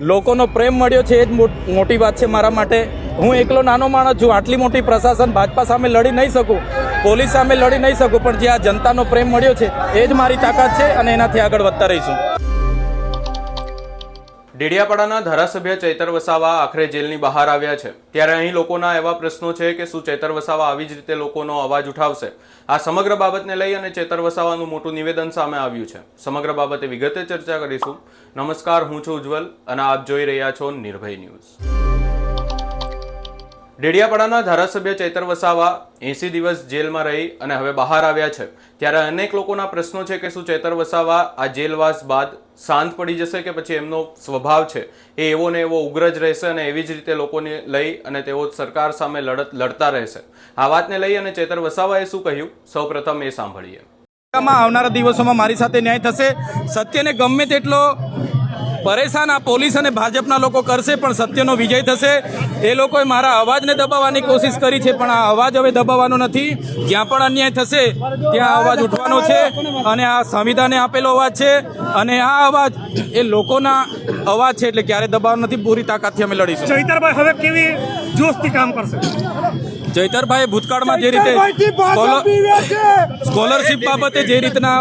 લોકોનો પ્રેમ મળ્યો છે, એ જ મોટી વાત છે મારા માટે. હું એકલો નાનો માણસ છું, આટલી મોટી પ્રશાસન ભાજપા સામે લડી નહીં શકું, પોલીસ સામે લડી નહીં શકું, પણ જે આ જનતાનો પ્રેમ મળ્યો છે, એ જ મારી તાકાત છે અને એનાથી આગળ વધતા રહીશું. ડેડિયાપાડાના ધારાસભ્ય ચૈતર વસાવા આખરે જેલની બહાર આવ્યા છે. ત્યારે અહીં લોકોના એવા પ્રશ્નો છે કે શું ચૈતર વસાવા આવી જ રીતે લોકોનો અવાજ ઉઠાવશે? આ સમગ્ર બાબતને લઈ અને ચૈતર વસાવાનું મોટું નિવેદન સામે આવ્યું છે. સમગ્ર બાબતે વિગતે ચર્ચા કરીશું. નમસ્કાર, હું છું ઉજ્જવલ અને આપ જોઈ રહ્યા છો નિર્ભય ન્યૂઝ. ડેડિયાપાડાના ધારાસભ્ય ચૈતર વસાવા એસી દિવસ જેલમાં રહી અને હવે બહાર આવ્યા છે. ત્યારે અનેક લોકોના પ્રશ્નો છે કે શું ચૈતર વસાવા આ જેલવાસ બાદ શાંત પડી જશે કે પછી એમનો સ્વભાવ છે? એ એવો ને એવો ઉગ્ર જ રહેશે અને એવી જ રીતે લોકોને લઈ અને તેઓ સરકાર સામે લડત લડતા રહેશે. આ વાતને લઈ અને ચૈતર વસાવાએ શું કહ્યું? સૌપ્રથમ એ સાંભળીએ. આવનારા દિવસોમાં મારી સાથે ન્યાય થશે. સત્યને ગમે તેટલો પરેશાન આ પોલીસ અને ભાજપના લોકો કરશે પણ સત્યનો વિજય થશે. એ લોકોએ મારા અવાજને દબાવવાની કોશિશ કરી છે પણ આ અવાજ હવે દબાવવાનો નથી. જ્યાં પણ અન્યાય થશે ત્યાં અવાજ ઉઠવાનો છે. અને આ સંવિધાને આપેલો અવાજ છે. અને આ અવાજ એ લોકોના અવાજ છે એટલે ક્યારે દબાવવાનો નથી પૂરી તાકાતથી અમે લડીશું. ચૈતરભાઈ હવે કેવી જોશથી કામ કરશે? જયતરભાઈ ભૂતકાળમાં જે રીતે સ્કોલરશિપ બાબતે જે રીતના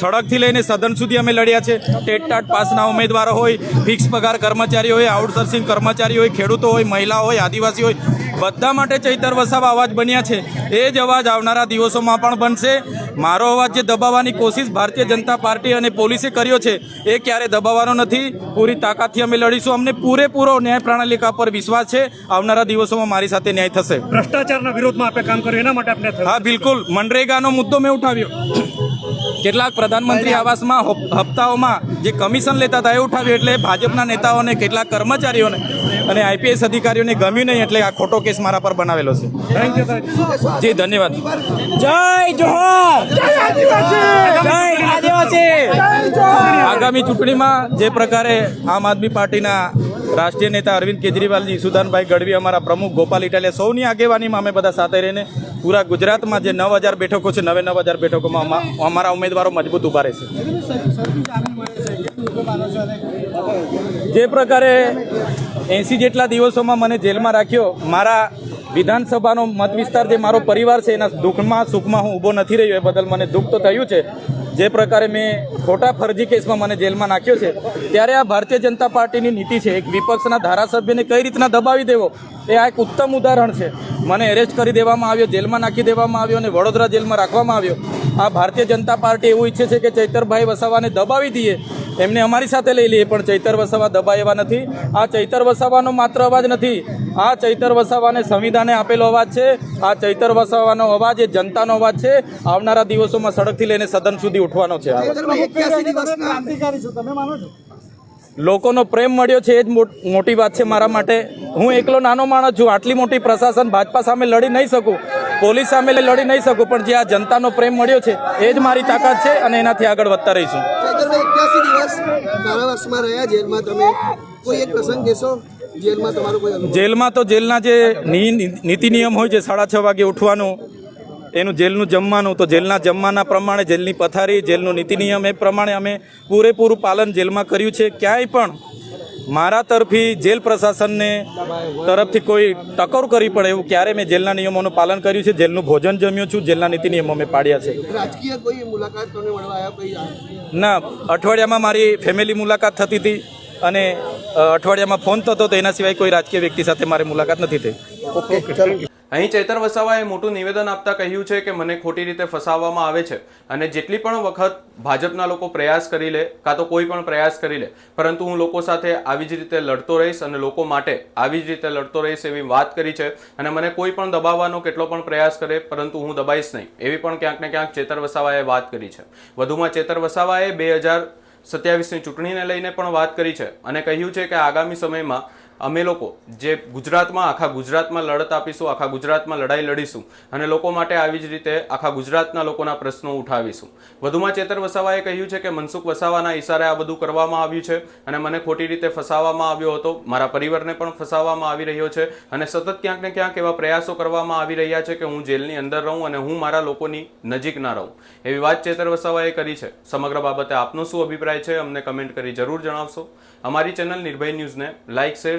સડકથી લઈને સદન સુધી અમે લડ્યા છે. ટેટ ટાટ પાસના ઉમેદવારો હોય, ફિક્સ પગાર કર્મચારી હોય, આઉટસોર્સિંગ કર્મચારી હોય, ખેડૂતો હોય, મહિલા હોય, આદિવાસી હોય, બધા માટે ચૈતર વસાવા અવાજ બન્યા છે. એ જ અવાજ આવનારા દિવસોમાં પણ બનશે. મારો અવાજ જે દબાવવાની કોશિશ ભારતીય જનતા પાર્ટી અને પોલીસે કર્યો છે એ ક્યારે દબાવવાનો નથી? પૂરી તાકાતથી અમે લડીશું. અમને પૂરેપૂરો ન્યાય પ્રણાલિકા પર વિશ્વાસ છે. આવનારા દિવસોમાં મારી સાથે ન્યાય થશે. ભ્રષ્ટાચારના વિરોધમાં આપણે કામ કર્યું એના માટે આપણે હા બિલકુલ. મનરેગાનો મુદ્દો મેં ઉઠાવ્યો. કેટલાક પ્રધાનમંત્રી આવાસમાં હપ્તાઓમાં જે કમિશન લેતા હતા એ ઉઠાવ્યું. એટલે ભાજપના નેતાઓને કેટલાક કર્મચારીઓને અને આઈપીએસ અધિકારીઓને ગમ્યું નહીં એટલે આ ખોટો કેસ મારા પર બનાવેલો છે. જી ધન્યવાદ. જય જોહર! જય આદિવાસી! આગામી ચૂંટણીમાં જે પ્રકારે આમ આદમી પાર્ટીના રાષ્ટ્રીય નેતા અરવિંદ કેજરીવાલજી સુદાનભાઈ ગઢવી અમારા પ્રમુખ ગોપાલ ઇટાલિયા સૌની આગેવાનીમાં અમે બધા સાથે રહીને પૂરા ગુજરાતમાં જે નવ હજાર બેઠકો છે નવે નવ હજાર બેઠકોમાં અમારા ઉમેદવારો મજબૂત ઊભા રહેશે. જે પ્રકારે એંસી જેટલા દિવસોમાં મને જેલમાં રાખ્યો. મારા વિધાનસભાનો મત વિસ્તાર જે મારો પરિવાર છે, એના દુઃખમાં, સુખમાં હું ઊભો નથી રહ્યો. એ બદલ મને દુઃખ તો થયું છે. જે પ્રકારે મેં ખોટા ફરજી કેસમાં મને જેલમાં નાખ્યો છે. ત્યારે આ ભારતીય જનતા પાર્ટીની નીતિ છે, એક વિપક્ષના ધારાસભ્યને કઈ રીતના દબાવી દેવો? એ આ એક ઉત્તમ ઉદાહરણ છે. મને એરેસ્ટ કરી દેવામાં આવ્યો, જેલમાં નાખી દેવામાં આવ્યો અને વડોદરા જેલમાં રાખવામાં આવ્યો. આ ભારતીય જનતા પાર્ટી એવું ઈચ્છે છે કે ચૈતરભાઈ વસાવાને દબાવી દઈએ. એમને અમારી સાથે લઈ લઈએ પણ ચૈતર વસાવા દબાય એવા નથી. આ ચૈતર વસાવાનો માત્ર અવાજ નથી. આ ચૈતર વસાવાને સંવિધાને આપેલો અવાજ છે. આ ચૈતર વસાવાનો અવાજ એ જનતાનો અવાજ છે. આવનારા દિવસોમાં સડકથી લઈને સદન સુધી ઉઠવાનો છે. લોકોનો પ્રેમ મળ્યો છે એ જ મોટી વાત છે મારા માટે. હું એકલો નાનો માણસ છું. આટલી મોટી પ્રશાસન ભાજપા સામે લડી નહીં શકું. પોલીસ સામે લડી નહીં શકું. પણ જે આ જનતાનો પ્રેમ મળ્યો છે એ જ મારી તાકાત છે અને એનાથી આગળ વધતા રહીશું. ચૈતરભાઈ દિવસ કારાવાસમાં રહ્યા, જેલમાં તમે કોઈ એક પ્રસંગ કહેશો જેલમાં તમારો કોઈ જેલમાં તો જેલના જે નીતિ નિયમ હોય છે, સાડા છ વાગે ઉઠવાનું, એનું જેલનું જમવાનું, તો જેલના જમવાના પ્રમાણે જેલની પથારી, જેલનું નીતિ નિયમ એ પ્રમાણે અમે પૂરેપૂરું પાલન જેલમાં કર્યું છે. ક્યાંય પણ મારા તરફી જેલ પ્રશાસનને તરફથી કોઈ ટકોર કરી પડે એવું ક્યારે મેં જેલના નિયમોનું પાલન કર્યું છે? જેલનું ભોજન જમ્યું છું જેલના નીતિ નિયમો મેં પાડ્યા છે. ના અઠવાડિયામાં મારી ફેમિલી મુલાકાત થતી હતી અને અઠવાડિયામાં ફોન થતો તો એના સિવાય કોઈ રાજકીય વ્યક્તિ સાથે મારી મુલાકાત નથી થઈ. અહીં ચેતર વસાવાએ મોટું નિવેદન આપતા કહ્યું છે કે મને ખોટી રીતે ફસાવવામાં આવે છે અને જેટલી પણ વખત ભાજપના લોકો પ્રયાસ કરી લે, કાં તો કોઈ પણ પ્રયાસ કરી લે, પરંતુ હું લોકો સાથે આવી જ રીતે લડતો રહીશ અને લોકો માટે આવી જ રીતે લડતો રહીશ એવી વાત કરી છે અને મને કોઈ પણ દબાવવાનો કેટલો પણ પ્રયાસ કરે, પરંતુ હું દબાઈશ નહીં. એવી પણ ક્યાંક ને ક્યાંક ચેતર વસાવાએ વાત કરી છે. વધુમાં ચેતર વસાવાએ બે હજાર સત્યાવીસની ચૂંટણીને લઈને પણ વાત કરી છે અને કહ્યું છે કે આગામી સમયમાં અમે લોકો જે ગુજરાતમાં, આખા ગુજરાતમાં લડત આપીશું, આખા ગુજરાતમાં લડાઈ લડીશું અને લોકો માટે આવી જ રીતે આખા ગુજરાતના લોકોના પ્રશ્નો ઉઠાવીશું. વધુમાં ચેતર વસાવાએ કહ્યું છે કે મનસુખ વસાવાના ઈશારે આ બધું કરવામાં આવ્યું છે અને મને ખોટી રીતે ફસાવવામાં આવ્યો હતો. મારા પરિવારને પણ ફસાવવામાં આવી રહ્યો છે અને સતત ક્યાંક ને ક્યાંક એવા પ્રયાસો કરવામાં આવી રહ્યા છે કે હું જેલની અંદર રહું અને હું મારા લોકોની નજીક ના રહું. એવી વાત ચેતર વસાવાએ કરી છે. સમગ્ર બાબતે આપનો શું અભિપ્રાય છે? અમને કમેન્ટ કરી જરૂર જણાવશો. અમારી ચેનલ નિર્ભય ન્યૂઝને લાઇક શેર